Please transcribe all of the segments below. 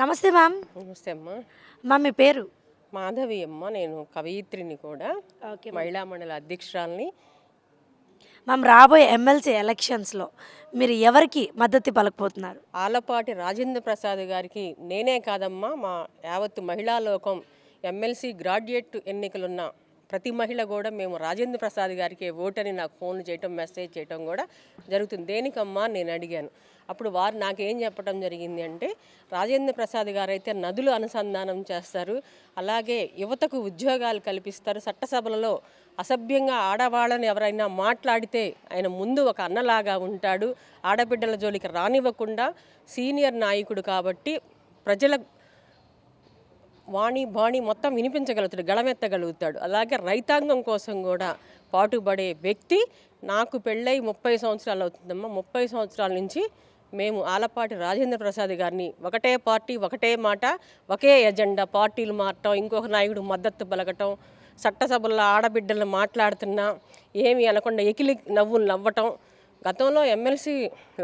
నమస్తే మ్యామ్. నమస్తే అమ్మ. మ్యామ్ మీ పేరు? మాధవి అమ్మ నేను కవయిత్రిని కూడా. ఓకే మహిళా మండలి అధ్యక్షురాలని. మ్యామ్ రాబోయే ఎమ్మెల్సీ ఎలక్షన్స్లో మీరు ఎవరికి మద్దతు పలకపోతున్నారు ఆలపాటి రాజేంద్ర ప్రసాద్ గారికి నేనే కాదమ్మా మా యావత్తు మహిళా లోకం ఎమ్మెల్సీ గ్రాడ్యుయేట్ ఎన్నికలున్న ప్రతి మహిళ కూడా మేము రాజేంద్ర ప్రసాద్ గారికి ఓటని నాకు ఫోన్ చేయటం మెసేజ్ చేయటం కూడా జరుగుతుంది. దేనికమ్మా నేను అడిగాను. అప్పుడు వారు నాకేం చెప్పడం జరిగింది అంటే రాజేంద్ర ప్రసాద్ గారు అయితే నదులు అనుసంధానం చేస్తారు అలాగే యువతకు ఉద్యోగాలు కల్పిస్తారు చట్టసభలలో అసభ్యంగా ఆడవాళ్ళని ఎవరైనా మాట్లాడితే ఆయన ముందు ఒక అన్నలాగా ఉంటాడు. ఆడబిడ్డల జోలికి రానివ్వకుండా సీనియర్ నాయకుడు కాబట్టి ప్రజల వాణి బాణి మొత్తం వినిపించగలుగుతాడు గళమెత్తగలుగుతాడు. అలాగే రైతాంగం కోసం కూడా పాటుపడే వ్యక్తి నాకు పెళ్ళై ముప్పై సంవత్సరాలు అవుతుందమ్మా. ముప్పై సంవత్సరాల నుంచి మేము ఆలపాటి రాజేంద్ర ప్రసాద్ గారిని ఒకటే పార్టీ ఒకటే మాట ఒకే ఎజెండా పార్టీలు మారటం ఇంకొక నాయకుడు మద్దతు పలకటం చట్టసభల్లో ఆడబిడ్డలు మాట్లాడుతున్నా ఏమి అనకుండా ఎకిలి నవ్వులు నవ్వటం గతంలో ఎమ్మెల్సీ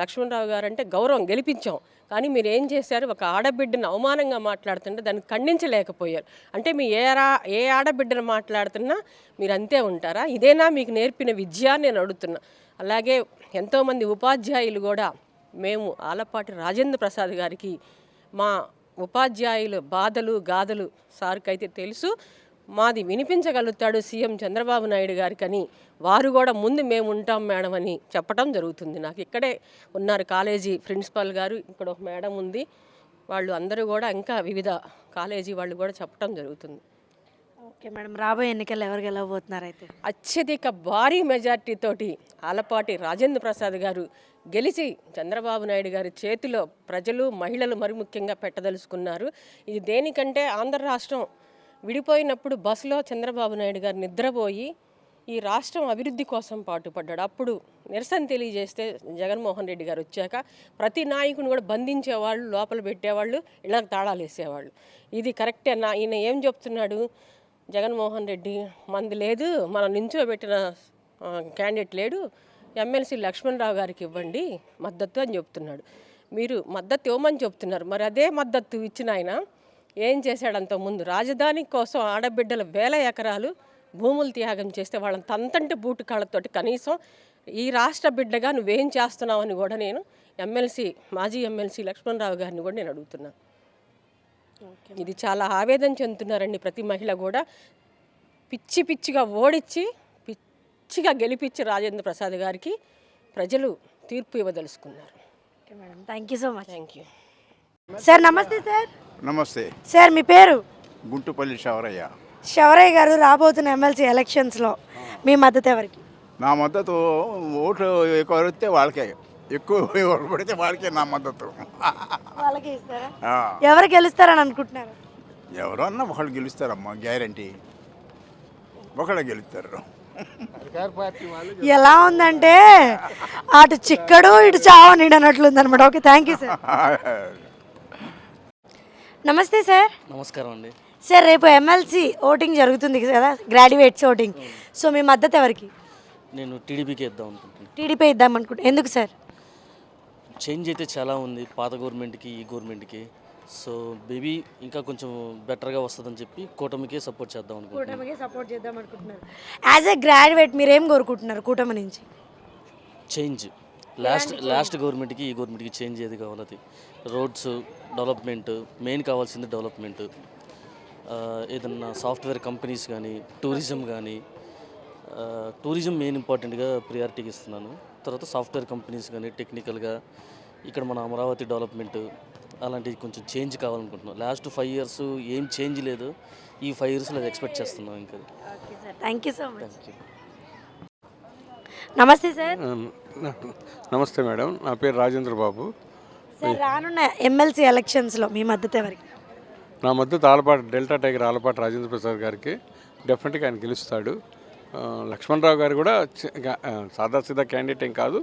లక్ష్మణరావు గారు అంటే గౌరవం గెలిపించాం. కానీ మీరు ఏం చేశారు? ఒక ఆడబిడ్డను అవమానంగా మాట్లాడుతుంటే దాన్ని ఖండించలేకపోయారు. అంటే మీ ఏ రా ఏ ఆడబిడ్డను మాట్లాడుతున్నా మీరు అంతే ఉంటారా? ఇదేనా మీకు నేర్పిన విద్య నేను అడుగుతున్నా. అలాగే ఎంతోమంది ఉపాధ్యాయులు కూడా మేము ఆలపాటి రాజేంద్ర ప్రసాద్ గారికి మా ఉపాధ్యాయుల బాధలు గాథలు సార్కి అయితే తెలుసు. మాది వినిపించగలుగుతాడు సీఎం చంద్రబాబు నాయుడు గారికి అని వారు కూడా ముందు మేము ఉంటాం మేడం అని చెప్పడం జరుగుతుంది. నాకు ఇక్కడే ఉన్నారు కాలేజీ ప్రిన్సిపాల్ గారు ఇక్కడ ఒక మేడం ఉంది. వాళ్ళు అందరూ కూడా ఇంకా వివిధ కాలేజీ వాళ్ళు కూడా చెప్పడం జరుగుతుంది. ఓకే మేడం రాబోయే ఎన్నికల్లో ఎవరు గెలవబోతున్నారు అయితే? అత్యధిక భారీ మెజార్టీ తోటి ఆలపాటి రాజేంద్ర ప్రసాద్ గారు గెలిచి చంద్రబాబు నాయుడు గారి చేతిలో ప్రజలు మహిళలు మరి ముఖ్యంగా పెట్టదలుచుకున్నారు. ఇది దేనికంటే ఆంధ్ర రాష్ట్రం విడిపోయినప్పుడు బస్సులో చంద్రబాబు నాయుడు గారు నిద్రపోయి ఈ రాష్ట్రం అభివృద్ధి కోసం పాటుపడ్డాడు. అప్పుడు నిరసన తెలియజేస్తే జగన్మోహన్ రెడ్డి గారు వచ్చాక ప్రతి నాయకుని కూడా బంధించేవాళ్ళు లోపల పెట్టేవాళ్ళు ఇళ్ళకి తాళాలు వేసేవాళ్ళు. ఇది కరెక్టే నా ఈయన ఏం చెప్తున్నాడు? జగన్మోహన్ రెడ్డి మంది లేదు మనం నించోబెట్టిన క్యాండిడేట్ లేడు ఎమ్మెల్సీ లక్ష్మణరావు గారికి ఇవ్వండి మద్దతు అని చెప్తున్నాడు. మీరు మద్దతు ఇవ్వమని చెప్తున్నారు. మరి అదే మద్దతు ఇచ్చిన ఆయన ఏం చేశాడంత ముందు? రాజధాని కోసం ఆడబిడ్డల వేల ఎకరాలు భూములు త్యాగం చేస్తే వాళ్ళని తంతంటి బూటు కాళ్ళతోటి కనీసం ఈ రాష్ట్ర బిడ్డగా నువ్వేం చేస్తున్నావు అని కూడా నేను ఎమ్మెల్సీ మాజీ ఎమ్మెల్సీ లక్ష్మణరావు గారిని కూడా నేను అడుగుతున్నాను ఇది చాలా ఆవేదన చెందుతున్నారండి ప్రతి మహిళ కూడా. పిచ్చి పిచ్చిగా ఓడించి పిచ్చిగా గెలిపించి రాజేంద్ర ప్రసాద్ గారికి ప్రజలు తీర్పు ఇవ్వదలుచుకున్నారు. Thank you so much. Thank you sir నమస్తే సార్. నమస్తే. సార్ మీ పేరు? గుంటుపల్లి శవరయ్య. శవరయ్య గారు రాబోతున్న ఎమ్మెల్సీ ఎలక్షన్స్లో మీ మద్దతు ఎవరికి? నా మద్దతు ఓట్లు ఎక్కువ వస్తే వాళ్ళకే. ఎక్కువ ఎవరు పడితే వాళ్ళకే నా మద్దతు. వాళ్ళకి ఇస్తారా? ఆ, ఎవరు గెలుస్తారని అనుకుంటున్నారు? ఎవరన్నా ఒకళ్ళు గెలుస్తారమ్మా గ్యారంటీ. ఒకళ్ళే గెలుస్తారు. ఎలా ఉందంటే అటు చిక్కడు ఇటు చావనీడు అన్నట్లుంది అనమాట ఓకే థ్యాంక్ యూ సార్ నమస్తే సార్. నమస్కారం అండి. సార్ రేపు ఎమ్మెల్సీ ఓటింగ్ జరుగుతుంది కదా గ్రాడ్యుయేట్స్ ఓటింగ్. సో మీ మద్దతు ఎవరికి? నేను టీడీపీకి ఇద్దాం అనుకుంటున్నాను. టీడీపీ ఇద్దాం అనుకుంటున్నాను ఎందుకు సార్? చేంజ్ అయితే చాలా ఉంది పాత గవర్నమెంట్కి ఈ గవర్నమెంట్కి. సో బేబీ ఇంకా కొంచెం బెటర్గా వస్తుందని చెప్పి కూటమికే సపోర్ట్ చేద్దాం అనుకుంటున్నాను. కూటమికి సపోర్ట్ చేద్దాం అనుకుంటున్నారు. యాజ్ ఎ గ్రాడ్యుయేట్ మీరు ఏం కోరుకుంటున్నారు కూటమి నుంచి? చేంజ్. లాస్ట్ లాస్ట్ గవర్నమెంట్కి ఈ గవర్నమెంట్కి చేంజ్ ఏది కావాలది రోడ్స్ డెవలప్మెంట్ మెయిన్ కావాల్సింది డెవలప్మెంట్ ఏదన్నా సాఫ్ట్వేర్ కంపెనీస్ కానీ టూరిజం కానీ టూరిజం మెయిన్ ఇంపార్టెంట్గా ప్రియారిటీకి ఇస్తున్నాను. తర్వాత సాఫ్ట్వేర్ కంపెనీస్ కానీ టెక్నికల్గా ఇక్కడ మన అమరావతి డెవలప్మెంట్ అలాంటివి కొంచెం చేంజ్ కావాలనుకుంటున్నాం. లాస్ట్ ఫైవ్ ఇయర్స్ ఏం చేంజ్ లేదు. ఈ ఫైవ్ ఇయర్స్లో అది ఎక్స్పెక్ట్ చేస్తున్నాం ఇంకా. Okay sir thank you so much నమస్తే సార్ నమస్తే మేడం నా పేరు రాజేంద్ర బాబు. సార్ రానున్న ఎమ్మెల్సీ ఎలక్షన్స్లో మీ మద్దతు ఎవరికి? నా మద్దతు ఆలపాటి డెల్టా టైగర్ ఆలపాటి రాజేంద్ర ప్రసాద్ గారికి. డెఫినెట్గా ఆయన గెలుస్తాడు. లక్ష్మణరావు గారు కూడా సాదాసీదా క్యాండిడేట్ ఏం కాదు.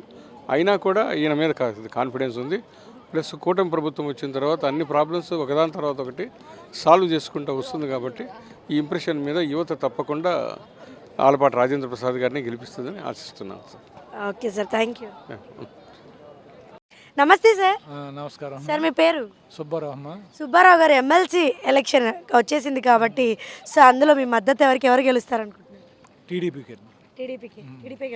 అయినా కూడా ఈయన మీద కాన్ఫిడెన్స్ ఉంది. ప్లస్ కూటమి ప్రభుత్వం వచ్చిన తర్వాత అన్ని ప్రాబ్లమ్స్ ఒకదాని తర్వాత ఒకటి సాల్వ్ చేసుకుంటూ వస్తుంది కాబట్టి ఈ ఇంప్రెషన్ మీద యువత తప్పకుండా ఆలపాటి రాజేంద్ర ప్రసాద్ గారిని గెలిపిస్తుందని ఆశిస్తున్నాను sir. Okay sir. Thank you. నమస్తే సార్. నమస్కారం సార్ మీ పేరు? సుబ్బారావు అమ్మ. సుబ్బారావు గారు ఎమ్మెల్సీ ఎలక్షన్ వచ్చేసింది కాబట్టి సో అందులో మీ మద్దతు ఎవరికి ఎవరు గెలుస్తారు అనుకుంటున్నారు టీడీపీకి టీడీపీకి టీడీపీ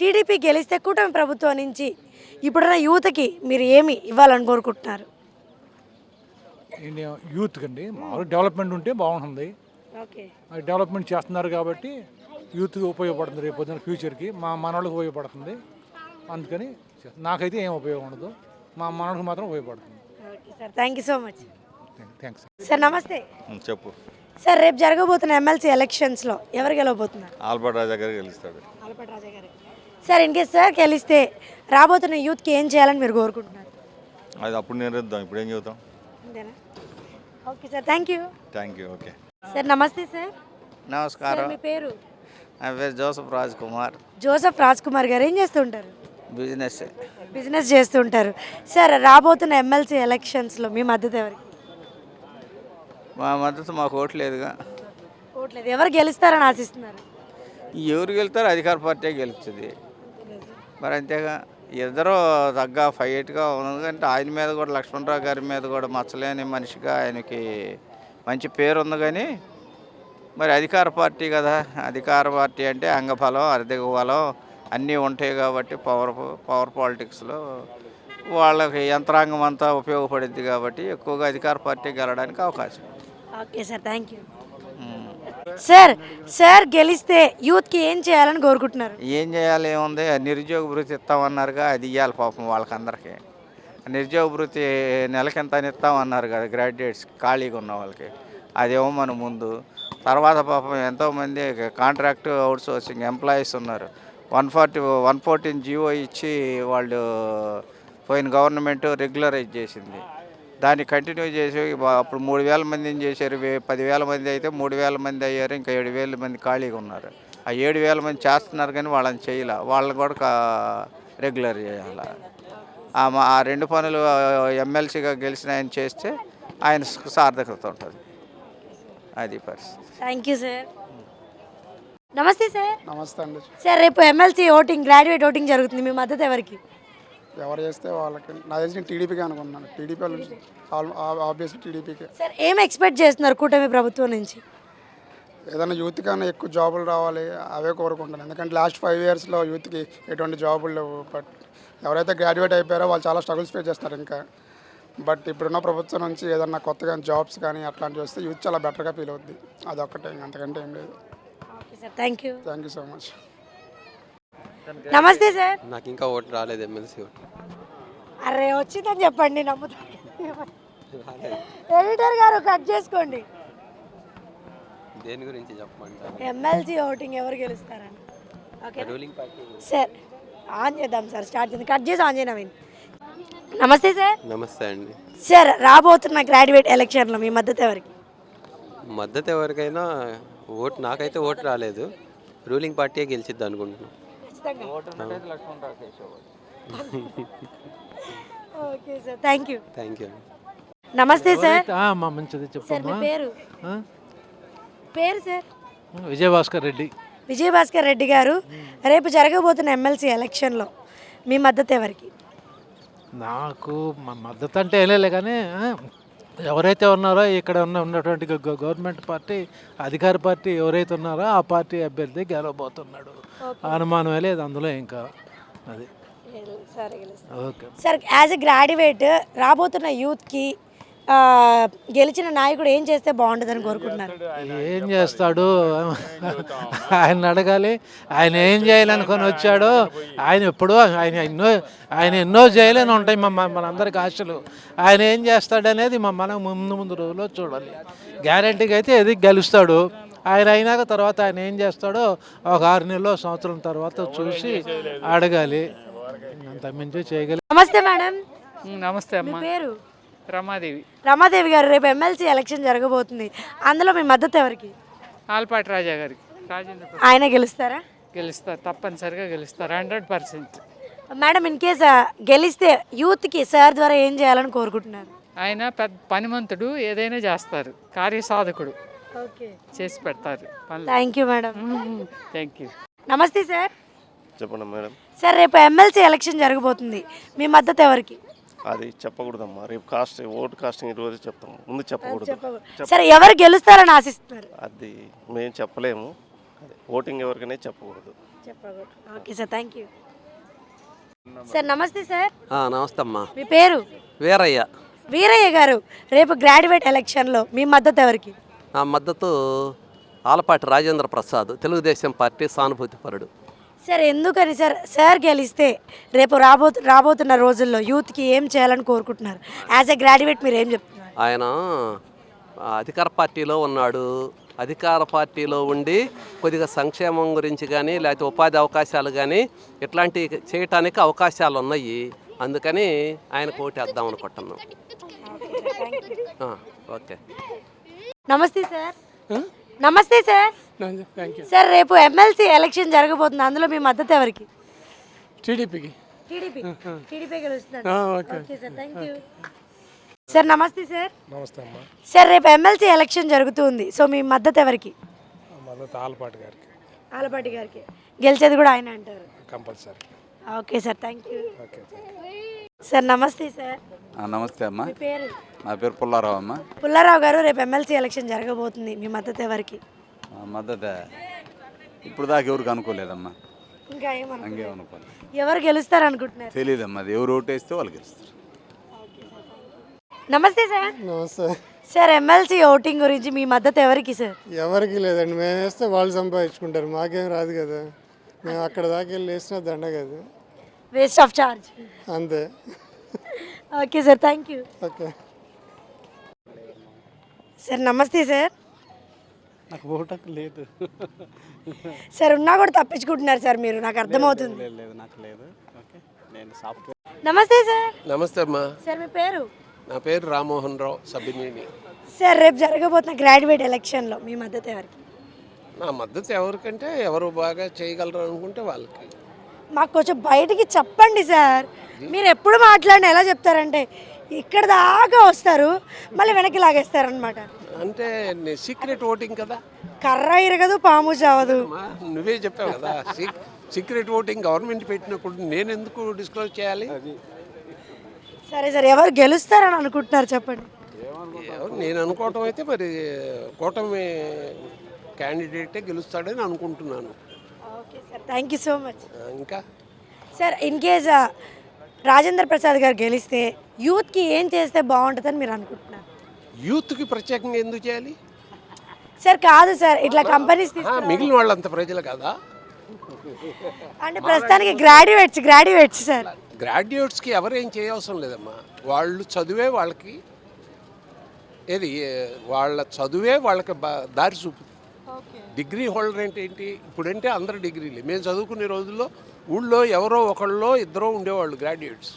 టీడీపీ గెలిస్తే కూటమి ప్రభుత్వం నుంచి ఇప్పుడున్న యూత్కి మీరు ఏమి ఇవ్వాలని కోరుకుంటున్నారు? యూత్ కండి మామూలు డెవలప్మెంట్ ఉంటే బాగుంటుంది. డెవలప్మెంట్ చేస్తున్నారు కాబట్టి యూత్కి ఉపయోగపడుతుంది రేపు పొద్దున్న ఫ్యూచర్కి మా మనవాళ్ళకి ఉపయోగపడుతుంది. అందుకని నాకైతే ఏం ఉపయోగం ఉండదు. మా మనవాళ్ళకి మాత్రం ఉపయోగపడుతుంది. Okay sir thank you so much thanks sir నమస్తే. చెప్పు. సార్ రేపు జరగబోతున్న ఎమ్మెల్సీ ఎలక్షన్స్లో ఎవరు గెలవబోతున్నారు? ఆల్బర్ట్ రాజా గారు గెలుస్తాడు. ఆలపాటి రాజా గారు. సార్ ఇన్ కేస్ సార్ గెలిస్తే రాబోతున్న యూత్కి ఏం చేయాలని మీరు కోరుకుంటున్నారు? అది అప్పుడు నేర్ద్దాం ఇప్పుడు ఏం చెబుతాం? Okay sir thank you thank you okay sir నమస్తే సార్. నమస్కారం. మీ పేరు? నా పేరు జోసఫ్ రాజ్ కుమార్ జోసఫ్ రాజ్ కుమార్ గారు ఏం చేస్తుంటారు? బిజినెస్ బిజినెస్ చేస్తుంటారు. సార్ రాబోతున్న ఎమ్మెల్సీ ఎలక్షన్స్లో మీ మద్దతు ఎవరికి? మా మద్దతు మాకు ఓటు లేదుగా. ఓట్లేదు ఎవరు గెలుస్తారని ఆశిస్తున్నారు? ఎవరు గెలుతారో అధికార పార్టీ గెలుస్తుంది మరి అంతేగా ఇద్దరు తగ్గ ఫైట్గా ఉన్నది. అంటే ఆయన మీద కూడా లక్ష్మణరావు గారి మీద కూడా మచ్చలేని మనిషిగా ఆయనకి మంచి పేరు ఉంది కానీ మరి అధికార పార్టీ కదా అధికార పార్టీ అంటే అంగఫలం అర్ధక బలం అన్నీ ఉంటాయి కాబట్టి పవర్ పవర్ పాలిటిక్స్లో వాళ్ళకి యంత్రాంగం అంతా ఉపయోగపడుద్ది కాబట్టి ఎక్కువగా అధికార పార్టీ గెలడానికి అవకాశం. Okay sir thank you. Sir sir గెలిస్తే యూత్కి ఏం చేయాలని కోరుకుంటున్నారు ఏం చేయాలి ఏముంది నిరుద్యోగ భృతి ఇస్తామన్నారుగా అది ఇవ్వాలి పాపం వాళ్ళకందరికీ నిరుద్యోగ భృతి నెలకింత అని ఇస్తామన్నారు కదా గ్రాడ్యుయేట్స్ ఖాళీగా ఉన్న వాళ్ళకి. అదేమో మన ముందు. తర్వాత పాపం ఎంతోమంది కాంట్రాక్ట్ అవుట్ సోర్సింగ్ ఎంప్లాయీస్ ఉన్నారు. One forty one fourteen GO ఇచ్చి వాళ్ళు పోయిన గవర్నమెంట్ రెగ్యులరైజ్ చేసింది. దాన్ని కంటిన్యూ చేసి అప్పుడు మూడు వేల మందిని చేశారు. పదివేల మంది అయితే మూడు వేల మంది అయ్యారు. ఇంకా ఏడు వేల మంది ఖాళీగా ఉన్నారు. ఆ ఏడు వేల మంది చేస్తున్నారు కానీ వాళ్ళని చేయాలి. వాళ్ళని కూడా కా- రెగ్యులర్ చేయాలి. ఆ రెండు పనులు ఎమ్మెల్సీగా గెలిచిన ఆయన చేస్తే ఆయన సార్థకత ఉంటుంది. అది పరిస్థితి. థ్యాంక్ యూ సార్ నమస్తే సార్ నమస్తే అండి. సార్ రేపు ఎమ్మెల్సీ ఓటింగ్ గ్రాడ్యుయేట్ ఓటింగ్ జరుగుతుంది. మీ మద్దతు ఎవరికి? ఎవరు చేస్తే వాళ్ళకి. నా తెలిసి టీడీపీకి అనుకున్నాను టీడీపీ నుంచి ఆబ్వియస్లీ టీడీపీకి. సార్ ఏం ఎక్స్పెక్ట్ చేస్తున్నారు కూటమి ప్రభుత్వం నుంచి? ఏదైనా యూత్ కన్నా ఎక్కువ జాబులు రావాలి అవే కోరుకుంటాను ఎందుకంటే లాస్ట్ ఫైవ్ ఇయర్స్లో యూత్కి ఎటువంటి జాబులు లేవు. బట్ ఎవరైతే గ్రాడ్యుయేట్ అయిపోయారో వాళ్ళు చాలా స్ట్రగుల్స్ ఫేస్ చేస్తారు ఇంకా. బట్ ఇప్పుడున్న ప్రభుత్వం నుంచి ఏదన్నా కొత్తగా జాబ్స్ కానీ అట్లాంటివి వస్తే యూత్ చాలా బెటర్గా ఫీల్ అవుద్ది. అదొక్కటే ఇంక అంతకంటే ఏం లేదు. Okay sir thank you thank you so much నమస్తే సార్ నాకు ఇంకా ఓటు రాలేదు ఎమ్మెల్సీ ఓటు. అరే వచ్చిందని చెప్పండి నమ్ముతా ఎడిటర్ గారు కట్ చేసుకోండి. దేని గురించి చెప్పమంటారు? ఎమ్మెల్సీ ఓటింగ్ ఎవరు గెలుస్తారని. Okay ruling party sir on చేద్దాం సార్ స్టార్ట్ చేద్దాం కట్ చేసి ఆన్ విన్ నమస్తే సార్. నమస్తే అండి. సార్ రాబోతున్న గ్రాడ్యుయేట్ ఎలక్షన్లో మీ మద్దతు ఎవరికి? మద్దతు ఎవరికైనా ఓటు నాకైతే ఓటు రాలేదు. రూలింగ్ పార్టీయే గెలిచిద్ది అనుకుంటున్నాను. Okay sir thank you. Thank you నమస్తే సార్. మా మంచిది సార్ పేరు? పేరు సార్? విజయభాస్కర్ రెడ్డి. విజయభాస్కర్ రెడ్డి గారు రేపు జరగబోతున్న ఎమ్మెల్సీ ఎలక్షన్లో మీ మద్దతు ఎవరికి? నాకు మా మద్దతు అంటే లేదు కానీ ఎవరైతే ఉన్నారో ఇక్కడ ఉన్న ఉన్నటువంటి గవర్నమెంట్ పార్టీ అధికార పార్టీ ఎవరైతే ఉన్నారో ఆ పార్టీ అభ్యర్థి గెలవబోతున్నాడు. అనుమానమే లేదు అందులో ఇంకా అది. సరే యాజ్ ఎ గ్రాడ్యుయేట్ రాబోతున్న యూత్కి గెలిచిన నాయకుడు ఏం చేస్తే బాగుంటుందని కోరుకుంటున్నారు? ఏం చేస్తాడు? ఆయన అడగాలి. ఆయన ఏం చేయాలనుకొని వచ్చాడో ఆయన ఎప్పుడో ఆయన ఎన్నో ఆయన ఎన్నో చేయలేని ఉంటాయి మనందరికి ఆశలు. ఆయన ఏం చేస్తాడనేది మనం ముందు ముందు రోజుల్లో చూడాలి. గ్యారంటీగా అయితే ఇది గెలుస్తాడు? ఆయన అయినాక తర్వాత ఆయన ఏం చేస్తాడో ఒక ఆరు నెలలో సంవత్సరం తర్వాత చూసి అడగాలి. అంత మించి చేయగలి నమస్తే మేడం. నమస్తే మీ అమ్మ. పేరు? రమాదేవి. రమాదేవి గారు రేపు ఎమ్మెల్సీ ఎలక్షన్ జరగబోతుంది. అందులో మీ మద్దతు ఎవరికి? ఆల్పాటి రాజా గారికి. రాజేంద్ర ప్రసాద్ ఆయన గెలుస్తారా? గెలుస్తారు తప్పనిసరిగా గెలుస్తారు hundred percent. Madam in case గెలిస్తే యూత్కి సార్ ద్వారా ఏం చేయాలని కోరుకుంటున్నారు? ఆయన పెద్ద పనిమంతుడు ఏదైనా చేస్తారు. కార్యసాధకుడు. ఓకే. చేసి పెడతారు. పనులు. Thank you madam thank you నమస్తే సార్. చెప్పండి మేడం. సార్ రేపు ఎమ్మెల్సీ ఎలక్షన్ జరగబోతుంది. మీ మద్దతు ఎవరికి? అది చెప్పకూడదమ్మా. రేపు కాస్ట్ ఓటు కాస్టింగ్ ఈరోజు చెప్తాం. ముందు చెప్పకూడదు. సరే ఎవరు గెలుస్తారని ఆశిస్తున్నారు? అది మేము చెప్పలేము. అదే ఓటింగ్ ఎవరికైనా చెప్పకూడదు. Okay sir thank you sir నమస్తే సార్. నమస్తే అమ్మా మీ పేరు? వీరయ్య. వీరయ్య గారు రేపు గ్రాడ్యుయేట్ ఎలక్షన్లో మీ మద్దతు ఎవరికి? నా మద్దతు ఆలపాటి రాజేంద్ర ప్రసాద్ తెలుగుదేశం పార్టీ సానుభూతిపరుడు సార్ ఎందుకని సార్? సార్ గెలిస్తే రేపు రాబో రాబోతున్న రోజుల్లో యూత్కి ఏం చేయాలని కోరుకుంటున్నారు? యాజ్ ఎ గ్రాడ్యుయేట్ మీరు ఏం చెప్తున్నారు? ఆయన అధికార పార్టీలో ఉన్నాడు. అధికార పార్టీలో ఉండి కొద్దిగా సంక్షేమం గురించి కానీ లేకపోతే ఉపాధి అవకాశాలు కానీ ఇట్లాంటివి చేయటానికి అవకాశాలు ఉన్నాయి. అందుకని ఆయన కోటేద్దాం అనుకుంటున్నాం. ఆ, ఓకే. నమస్తే సార్ నమస్తే సార్. సార్ రేపు ఎమ్మెల్సీ ఎలక్షన్ జరగబోతుంది అందులో మీ మద్దతు ఎవరికి? టీడీపీకి. టీడీపీ. టీడీపీ గెలుస్తుంది okay. Sir thank you sir నమస్తే సార్. నమస్తే అమ్మా. సార్ రేపు ఎమ్మెల్సీ ఎలక్షన్ జరుగుతుంది సో మీ మద్దతు ఎవరికి? మద్దతు ఆలపాటి గారికి. ఆలపాటి గారికి. గెలిచేది కూడా ఆయన అంటారు. Compulsory. Okay sir thank you okay sir నమస్తే సార్. నమస్తే అమ్మా. పేరు? నా పేరు పుల్లారావు అమ్మ. పుల్లారావు గారు రేపు ఎమ్మెల్సీ ఎలక్షన్ జరగబోతుంది మీ మద్దతు ఎవరికి? మద్దతు. ఇప్పుడు దాకా ఎవరికి అనుకోలేదమ్మా. ఇంకా ఎవరు గెలుస్తారు అనుకుంటున్నారు? తెలియదమ్మా అది ఎవరు ఓటేస్తే వాళ్ళు గెలుస్తారు. నమస్తే సార్. నమస్తే. సార్ ఎమ్మెల్సీ ఓటింగ్ గురించి మీ మద్దతు ఎవరికి సార్? ఎవరికి లేదండి. మేము వేస్తే వాళ్ళు సంపాదించుకుంటారు. మాకేం రాదు కదా. మేము అక్కడ దాకా వెళ్ళి వేసినా దండ కదా. వేస్ట్ ఆఫ్ చార్జ్ అంతే. Okay sir thank you okay sir నమస్తే సార్ నాకు ఓటకు లేదు. సార్ ఉన్నా కూడా తప్పించుకుంటున్నారు సార్ మీరు. నాకు అర్థమవుతుంది. లేదు నాకు లేదు. ఓకే నేను సాఫ్ట్వేర్ నమస్తే సార్ నమస్తే అమ్మా. సార్ మీ పేరు? నా పేరు రామ్మోహన్ రావు సబ్బినేని సార్ రేపు జరగబోతున్న గ్రాడ్యుయేట్ ఎలక్షన్లో మీ మద్దతు ఎవరికి? నా మద్దతు ఎవరికంటే ఎవరు బాగా చేయగలరు అనుకుంటే వాళ్ళకి. మాకు కొంచెం బయటికి చెప్పండి సార్. మీరు ఎప్పుడు మాట్లాడిన ఎలా చెప్తారంటే ఇక్కడ దాకా వస్తారు మళ్ళీ వెనక్కి లాగేస్తారనమాట అంటే సీక్రెట్ ఓటింగ్ కదా. కర్ర ఇరగదు పాము చావదు. అమ్మా, నువ్వే చెప్పావు కదా సీక్రెట్ ఓటింగ్ గవర్నమెంట్ పెట్టినప్పుడు నేను ఎందుకు డిస్క్లోజ్ చేయాలి సరే సార్ ఎవరు గెలుస్తారని అనుకుంటున్నారు చెప్పండి. ఎవరు- నేను అనుకోవటం అయితే మరి కూటమి క్యాండిడేటే గెలుస్తాడని అనుకుంటున్నాను. Sir thank you so much ఇంకా? Sir in case Rajendra Prasad గారు గెలిస్తే యూత్కి ఏం చేస్తే బాగుంటుందని మీరు అనుకుంటున్నారు? యూత్కి ప్రత్యేకంగా ఎందుకు చేయాలి? సార్ కాదు సార్ ఇట్లా కంపెనీస్ మిగిలిన వాళ్ళంత ప్రజలు కదా? అంటే ప్రస్తుతానికి గ్రాడ్యుయేట్స్ గ్రాడ్యుయేట్స్ సార్ గ్రాడ్యుయేట్స్కి ఎవరేం చేయవసరం లేదమ్మా వాళ్ళు చదివే వాళ్ళకి ఏది వాళ్ళ చదువే వాళ్ళకి దారి చూపు డిగ్రీ హోల్డర్ అంటే ఏంటి? ఇప్పుడంటే అందరు డిగ్రీలు. మేము చదువుకునే రోజుల్లో ఊళ్ళో ఎవరో ఒకళ్ళో ఇద్దరో ఉండేవాళ్ళు గ్రాడ్యుయేట్స్.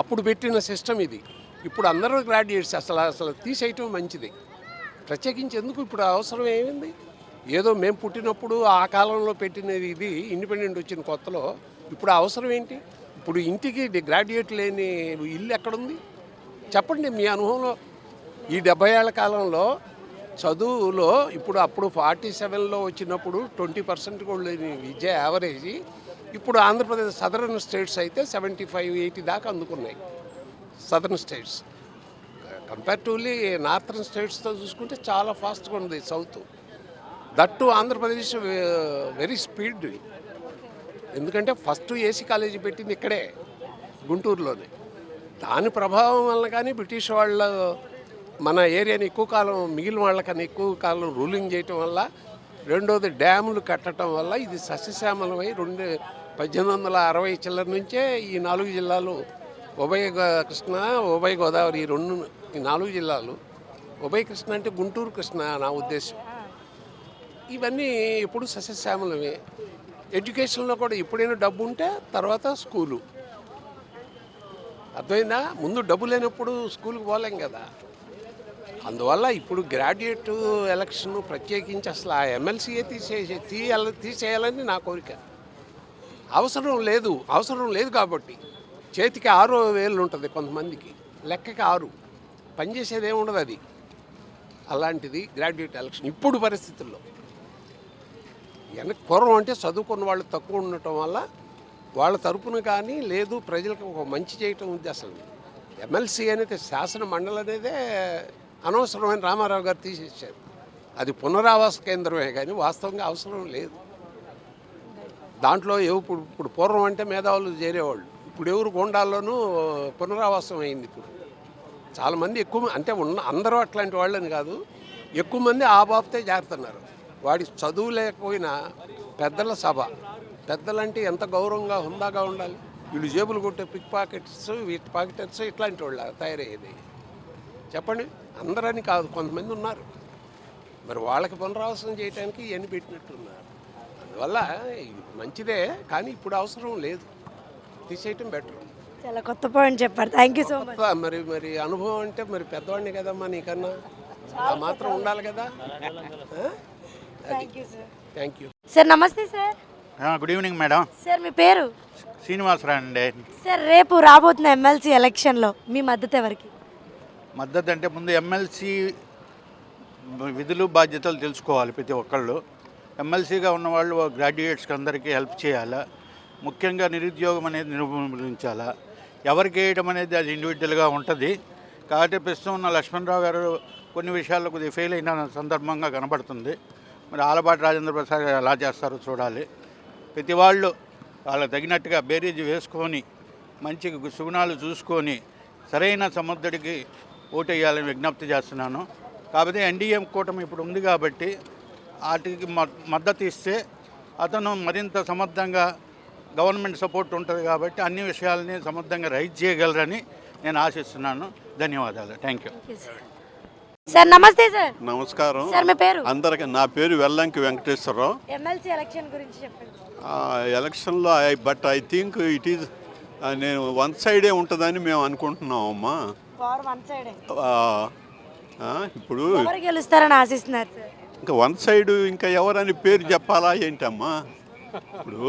అప్పుడు పెట్టిన సిస్టమ్ ఇది. ఇప్పుడు అందరూ గ్రాడ్యుయేట్స్. అసలు అసలు తీసేయటం మంచిది. ప్రత్యేకించి ఎందుకు ఇప్పుడు అవసరం ఏమైంది? ఏదో మేము పుట్టినప్పుడు ఆ కాలంలో పెట్టినది ఇది ఇండిపెండెంట్ వచ్చిన కొత్తలో. ఇప్పుడు అవసరం ఏంటి? ఇప్పుడు ఇంటికి గ్రాడ్యుయేట్ లేని ఇల్లు ఎక్కడుంది? చెప్పండి మీ అనుభవంలో. ఈ డెబ్బై ఏళ్ళ కాలంలో చదువులో ఇప్పుడు అప్పుడు ఫార్టీ సెవెన్లో వచ్చినప్పుడు ట్వంటీ పర్సెంట్ కూడా లేని విద్య యావరేజ్ ఇప్పుడు ఆంధ్రప్రదేశ్ సదరన్ స్టేట్స్ అయితే సెవెంటీ ఫైవ్ ఎయిటీ దాకా అందుకున్నాయి. సదరన్ స్టేట్స్ కంపారిటివ్లీ నార్థన్ స్టేట్స్తో చూసుకుంటే చాలా ఫాస్ట్గా ఉంది south that Andhra Pradesh uh, very speed ఎందుకంటే ఫస్ట్ ఏసీ కాలేజీ పెట్టింది ఇక్కడే గుంటూరులోనే. దాని ప్రభావం వల్ల కానీ బ్రిటిష్ వాళ్ళ మన ఏరియాని ఎక్కువ కాలం మిగిలిన వాళ్ళకన్నా ఎక్కువ కాలం రూలింగ్ చేయటం వల్ల రెండోది డ్యాములు కట్టడం వల్ల ఇది సస్యశ్యామలమై రెండు పద్దెనిమిది వందల అరవై చిల్లర నుంచే ఈ నాలుగు జిల్లాలు ఉభయ కృష్ణ ఉభయ గోదావరి ఈ రెండు ఈ నాలుగు జిల్లాలు ఉభయ కృష్ణ అంటే గుంటూరు కృష్ణ నా ఉద్దేశం. ఇవన్నీ ఎప్పుడు సస్యశ్యామలమే. ఎడ్యుకేషన్లో కూడా ఎప్పుడైనా డబ్బు ఉంటే తర్వాత స్కూలు. అర్థమైందా? ముందు డబ్బు లేనప్పుడు స్కూల్కి పోలేం కదా. అందువల్ల ఇప్పుడు గ్రాడ్యుయేట్ ఎలక్షన్ ప్రత్యేకించి అసలు ఆ ఎమ్మెల్సీయే తీసేసి తీయాల తీసేయాలని నా కోరిక. అవసరం లేదు అవసరం లేదు కాబట్టి. చేతికి ఆరు వేలు ఉంటుంది కొంతమందికి లెక్కకి ఆరు. పనిచేసేది ఏముండదు అది. అలాంటిది గ్రాడ్యుయేట్ ఎలక్షన్ ఇప్పుడు పరిస్థితుల్లో. వెనక పూర్వం అంటే చదువుకున్న వాళ్ళు తక్కువ ఉండటం వల్ల వాళ్ళ తరపున కానీ లేదు ప్రజలకు ఒక మంచి చేయటం ఉంది అసలు. ఎమ్మెల్సీ అనేది శాసన మండలి అనేదే అనవసరమైన రామారావు గారు తీసేసారు అది పునరావాస కేంద్రమే కానీ వాస్తవంగా అవసరం లేదు. దాంట్లో ఇప్పుడు ఇప్పుడు పూర్వం అంటే మేధావులు చేరేవాళ్ళు. ఇప్పుడు ఎవరు గోండాల్లోనూ పునరావాసం అయింది ఇప్పుడు. చాలామంది ఎక్కువ అంటే ఉన్న అందరూ అట్లాంటి వాళ్ళని కాదు. ఎక్కువ మంది ఆ బాబుతే జారుతున్నారు. వాడి చదువు లేకపోయినా పెద్దల సభ. పెద్దలంటే ఎంత గౌరవంగా హుందాగా ఉండాలి. వీళ్ళు జేబులు కొట్టే పిక్ పాకెట్స్ వీటి పాకెటర్స్ ఇట్లాంటి వాళ్ళు తయారయ్యేది. చెప్పండి. అందరని కాదు కొంతమంది ఉన్నారు. మరి వాళ్ళకి పునరావాసం చేయడానికి ఇవన్నీ పెట్టినట్టున్నారు. అందువల్ల మంచిదే కానీ ఇప్పుడు అవసరం లేదు. తీసేయటం బెటర్. చాలా కొత్త పాయింట్ చెప్పారు. థ్యాంక్ యూ సో మచ్ మరి మరి అనుభవం అంటే మరి పెద్దవాడిని కదమ్మా నీకన్నా? ఆ మాత్రం ఉండాలి కదా? Thank you sir thank you sir నమస్తే sir good evening madam sir మీ పేరు? శ్రీనివాసరావు అండి. సార్ రేపు రాబోతున్న ఎమ్మెల్సీ ఎలక్షన్లో మీ మద్దతు ఎవరికి? మద్దతు అంటే ముందు ఎమ్మెల్సీ విధులు బాధ్యతలు తెలుసుకోవాలి ప్రతి ఒక్కళ్ళు. ఎమ్మెల్సీగా ఉన్నవాళ్ళు గ్రాడ్యుయేట్స్కి అందరికీ హెల్ప్ చేయాలా? ముఖ్యంగా నిరుద్యోగం అనేది నిర్మూలించాలా? ఎవరికి వేయడం అనేది అది ఇండివిజువల్గా ఉంటుంది. కాబట్టి ప్రస్తుతం ఉన్న లక్ష్మణరావు గారు కొన్ని విషయాల్లో కొద్దిగా ఫెయిల్ అయిన సందర్భంగా కనబడుతుంది. మరి ఆలపాటి రాజేంద్ర ప్రసాద్ గారు ఎలా చేస్తారో చూడాలి. ప్రతి వాళ్ళు వాళ్ళకి తగినట్టుగా బేరీజ్ వేసుకొని మంచి సుగుణాలు చూసుకొని సరైన సముద్రుడికి ఓటేయాలని విజ్ఞప్తి చేస్తున్నాను. కాకపోతే ఎన్డీఏ కూటమి ఇప్పుడు ఉంది కాబట్టి వాటికి మ- మద్దతు ఇస్తే అతను మరింత సమర్థంగా గవర్నమెంట్ సపోర్ట్ ఉంటుంది కాబట్టి అన్ని విషయాలని సమర్థంగా రైట్ చేయగలరని నేను ఆశిస్తున్నాను. ధన్యవాదాలు. Thank you. సార్ నమస్తే సార్ నమస్కారం. సార్ మీ పేరు? అందరికి నా పేరు వెల్లంకి వెంకటేశ్వరరావు. ఎమ్మెల్సీ ఎలక్షన్ గురించి చెప్పండి. ఆ, ఎలక్షన్లో I but I think it is నేను వన్ సైడే ఉంటుందని మేము అనుకుంటున్నాం ఇప్పుడు ఎవరు గెలుస్తారని ఆశిస్తున్నారు సార్? ఇంకా వన్ సైడ్ ఇంకా ఎవరని పేరు చెప్పాలా ఏంటమ్మా? ఇప్పుడు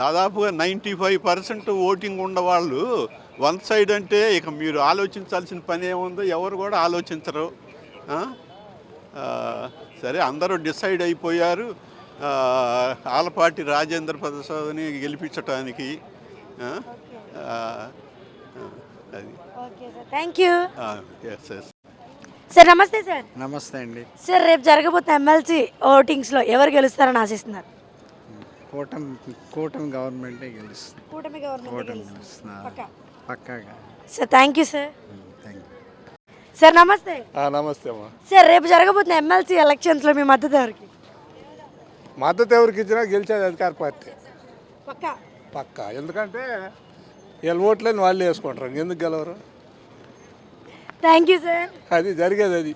దాదాపుగా నైంటీ ఫైవ్ పర్సెంట్ ఓటింగ్ ఉన్నవాళ్ళు వన్ సైడ్ అంటే ఇక మీరు ఆలోచించాల్సిన పని ఏముందో ఎవరు కూడా ఆలోచించరు. సరే అందరూ డిసైడ్ అయిపోయారు. ఆలపాటి రాజేంద్ర ప్రసాద్ని గెలిపించటానికి. అది. Okay sir. Thank you yes yes sir నమస్తే సార్. నమస్తే అండి. సార్ రేపు జరగబోతున్న ఎమ్మెల్సీ ఓటింగ్స్లో ఎవరు గెలుస్తారని ఆశిస్తున్నారు? కూటమి కూటమి గవర్నమెంటే గెలుస్తుంది. కూటమి గవర్నమెంట్ గెలుస్తుంది. పక్కా. పక్కాగా. Sir thank you sir thank sir నమస్తే. నమస్తే అమ్మా. సార్ రేపు జరగబోతున్న ఎమ్మెల్సీ ఎలక్షన్స్లో మీ మద్దతు ఎవరికి? మద్దతు ఎవరికి ఇచ్చినా గెలిచేది అధికార పార్టీ. పక్కా. పక్క. ఎందుకంటే వీళ్ళ ఓట్లని వాళ్ళు వేసుకుంటారు. ఎందుకు గెలవరు? Thank you sir. అది జరిగేది అది.